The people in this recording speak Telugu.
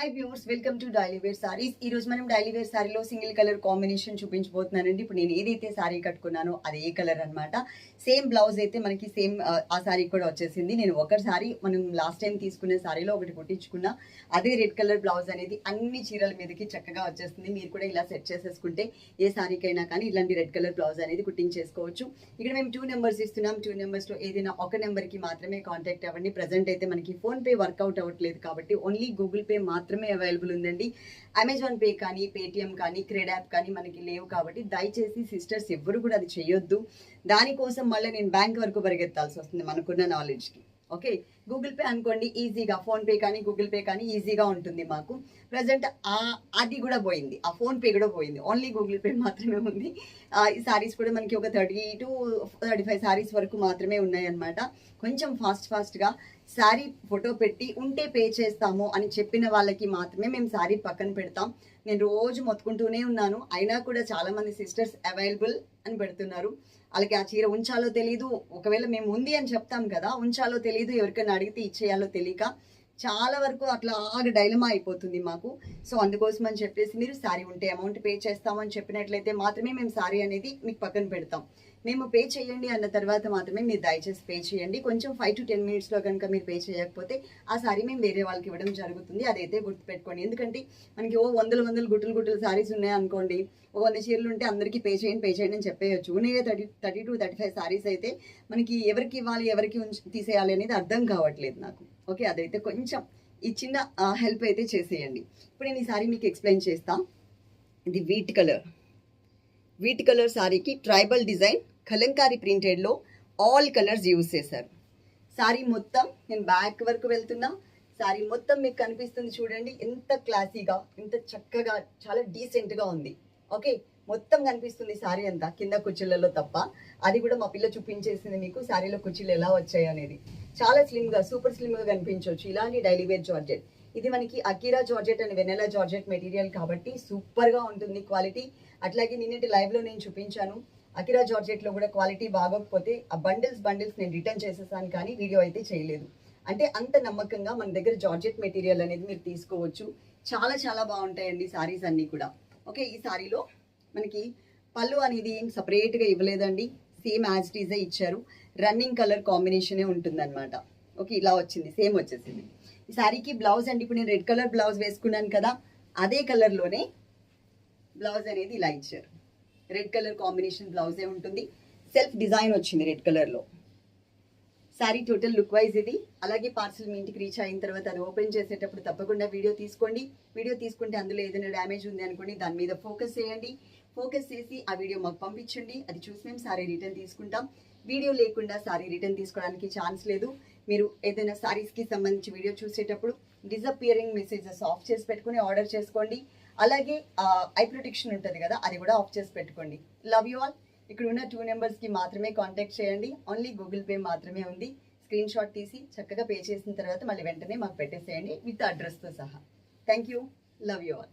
Hi viewers welcome to daily wear sarees ఈ రోజు మనం డైలీ వేర్ సారీలో సింగిల్ కలర్ కాంబినేషన్ చూపించబోతున్నానండి. ఇప్పుడు నేను ఏదైతే సారీ కట్టుకున్నానో అదే కలర్ అన్నమాట. సేమ్ బ్లౌజ్ అయితే మనకి సేమ్ ఆ సారీ కూడా వచ్చేసింది. నేను ఒక సారీ మనం లాస్ట్ టైం తీసుకునే సారీలో ఒకటి కుట్టించుకున్నా. అదే రెడ్ కలర్ బ్లౌజ్ అనేది అన్ని చీరల మీదకి చక్కగా వచ్చేస్తుంది మీరు కూడా ఇలా సెట్ చేసేసుకుంటే ఏ సారీకైనా కానీ ఇలాంటి రెడ్ కలర్ బ్లౌజ్ అనేది కుట్టించేసుకోవచ్చు. ఇక్కడ మేము టూ నెంబర్స్ ఇస్తున్నాం. టూ నెంబర్స్లో ఏదైనా ఒక నెంబర్కి మాత్రమే కాంటాక్ట్ అవ్వండి. ప్రజెంట్ అయితే మనకి ఫోన్ పే వర్కౌట్ అవ్వట్లేదు కాబట్టి ఓన్లీ గూగుల్ పే మాత్రమే అవైలబుల్ ఉందండి. అమెజాన్ పే కానీ పేటిఎం కానీ క్రెడ్ యాప్ కానీ మనకి లేవు కాబట్టి దయచేసి సిస్టర్స్ ఎవ్వరు కూడా అది చేయొద్దు. దానికోసం మళ్ళీ నేను బ్యాంక్ వరకు పరిగెత్తాల్సి వస్తుంది మనకున్న నాలెడ్జ్కి ఓకే గూగుల్ పే అనుకోండి ఈజీగా ఫోన్ పే కానీ గూగుల్ పే కానీ ఈజీగా ఉంటుంది మాకు. ప్రజెంట్ అది కూడా పోయింది. ఆ ఫోన్ పే కూడా పోయింది. ఓన్లీ గూగుల్ పే మాత్రమే ఉంది. ఆ, ఈ సారీస్ కూడా మనకి ఒక thirty two thirty five sarees వరకు మాత్రమే ఉన్నాయన్నమాట. కొంచెం ఫాస్ట్ ఫాస్ట్గా శారీ ఫోటో పెట్టి ఉంటే పే చేస్తాము అని చెప్పిన వాళ్ళకి మాత్రమే మేము శారీ పక్కన పెడతాం. నేను రోజు మొత్తుకుంటూనే ఉన్నాను. అయినా కూడా చాలామంది సిస్టర్స్ అవైలబుల్ అని పెడుతున్నారు. వాళ్ళకి ఆ చీర ఉంచాలో తెలియదు ఒకవేళ మేము ఉంది అని చెప్తాం కదా ఉంచాలో తెలియదు ఎవరికైనా అడిగితే ఇచ్చేయాలో తెలియక చాలా వరకు అట్లా ఆగ డైలమా అయిపోతుంది మాకు. సో అందుకోసం అని చెప్పేసి మీరు శారీ ఉంటే అమౌంట్ పే చేస్తామని చెప్పినట్లయితే మాత్రమే మేము శారీ అనేది మీకు పక్కన పెడతాం. మేము పే చేయండి అన్న తర్వాత మాత్రమే మీరు దయచేసి పే చేయండి. కొంచెం ఫైవ్ టు టెన్ మినిట్స్లో కనుక మీరు పే చేయకపోతే ఆ సారీ మేము వేరే వాళ్ళకి ఇవ్వడం జరుగుతుంది. అదైతే గుర్తుపెట్టుకోండి. ఎందుకంటే మనకి ఓ వందల వందల గుట్టులు గుట్టులు సారీస్ ఉన్నాయి అనుకోండి. ఓ వంద చీరలు ఉంటే అందరికీ పే చేయండి పే చేయండి అని చెప్పేయచ్చు. ఉన్నాయే thirty thirty two thirty five sarees అయితే మనకి ఎవరికి ఇవ్వాలి ఎవరికి ఉంచి- తీసేయాలి అనేది అర్థం కావట్లేదు నాకు. ఓకే? అదైతే కొంచెం ఈ చిన్న హెల్ప్ అయితే చేసేయండి. ఇప్పుడు నేను ఈ సారీ మీకు ఎక్స్ప్లెయిన్ చేస్తాను ఇది వీట్ కలర్. వీట్ కలర్ సారీకి ట్రైబల్ డిజైన్ కలంకారీ ప్రింటెడ్లో ఆల్ కలర్స్ యూజ్ చేశారు. సారీ మొత్తం నేను బ్యాక్ వరకు వెళ్తున్నా. సారీ మొత్తం మీకు కనిపిస్తుంది చూడండి. ఎంత క్లాసీగా ఎంత చక్కగా చాలా డీసెంట్గా ఉంది. ఓకే మొత్తం కనిపిస్తుంది సారీ అంతా కింద కుర్చీలలో తప్ప. అది కూడా మా పిల్ల చూపించేసింది మీకు సారీలో కుర్చీలు ఎలా వచ్చాయి అనేది. చాలా స్లిమ్గా సూపర్ స్లిమ్గా కనిపించవచ్చు. ఇలాంటి డైలీ వేర్ జార్జెట్. ఇది మనకి Akira georgette and Vennela georgette material కాబట్టి సూపర్గా ఉంటుంది క్వాలిటీ. అట్లాగే నిన్నటి లైవ్లో నేను చూపించాను. అకిరా జార్జెట్లో కూడా క్వాలిటీ బాగోకపోతే ఆ బండిల్స్ బండిల్స్ నేను రిటర్న్ చేసేసాను కానీ వీడియో అయితే చేయలేదు. అంటే అంత నమ్మకంగా మన దగ్గర జార్జెట్ మెటీరియల్ అనేది మీరు తీసుకోవచ్చు. చాలా చాలా బాగుంటాయండి సారీస్ అన్నీ కూడా. ఓకే ఈ సారీలో మనకి పళ్ళు అనేది ఏం సపరేట్గా ఇవ్వలేదండి. సేమ్ యాజ్ టీజే ఇచ్చారు. రన్నింగ్ కలర్ కాంబినేషనే ఉంటుందన్నమాట. ఓకే ఇలా వచ్చింది. సేమ్ వచ్చేసింది. ఈ సారీకి బ్లౌజ్ అండి. ఇప్పుడు నేను రెడ్ కలర్ బ్లౌజ్ వేసుకున్నాను కదా అదే కలర్లోనే బ్లౌజ్ అనేది ఇలా ఇచ్చారు. రెడ్ కలర్ కాంబినేషన్ బ్లౌజే ఉంటుంది. సెల్ఫ్ డిజైన్ వచ్చింది రెడ్ కలర్లో శారీ టోటల్ లుక్ వైజ్ ఇది. అలాగే పార్సల్ మీ ఇంటికి రీచ్ అయిన తర్వాత అది ఓపెన్ చేసేటప్పుడు తప్పకుండా వీడియో తీసుకోండి. వీడియో తీసుకుంటే అందులో ఏదైనా డ్యామేజ్ ఉంది అనుకోండి దాని మీద ఫోకస్ చేయండి. ఫోకస్ చేసి ఆ వీడియో మాకు పంపించండి. అది చూసి మేము సారీ రిటర్న్ తీసుకుంటాం. వీడియో లేకుండా సారీ రిటర్న్ తీసుకోవడానికి ఛాన్స్ లేదు. మీరు ఏదైనా శారీస్కి సంబంధించి వీడియో చూసేటప్పుడు డిజపియరింగ్ మెసేజెస్ ఆఫ్ చేసి పెట్టుకుని ఆర్డర్ చేసుకోండి. అలాగే ఐ ప్రొటెక్షన్ ఉంటుంది కదా అది కూడా ఆఫ్ చేసి పెట్టుకోండి. లవ్ యూ ఆల్ ఇక్కడ ఉన్న టూ నెంబర్స్కి మాత్రమే కాంటాక్ట్ చేయండి. ఓన్లీ గూగుల్ పే మాత్రమే ఉంది. స్క్రీన్ షాట్ తీసి చక్కగా పే చేసిన తర్వాత మళ్ళీ వెంటనే మాకు పెట్టేసేయండి. విత్ అడ్రస్తో సహా. Thank you love you all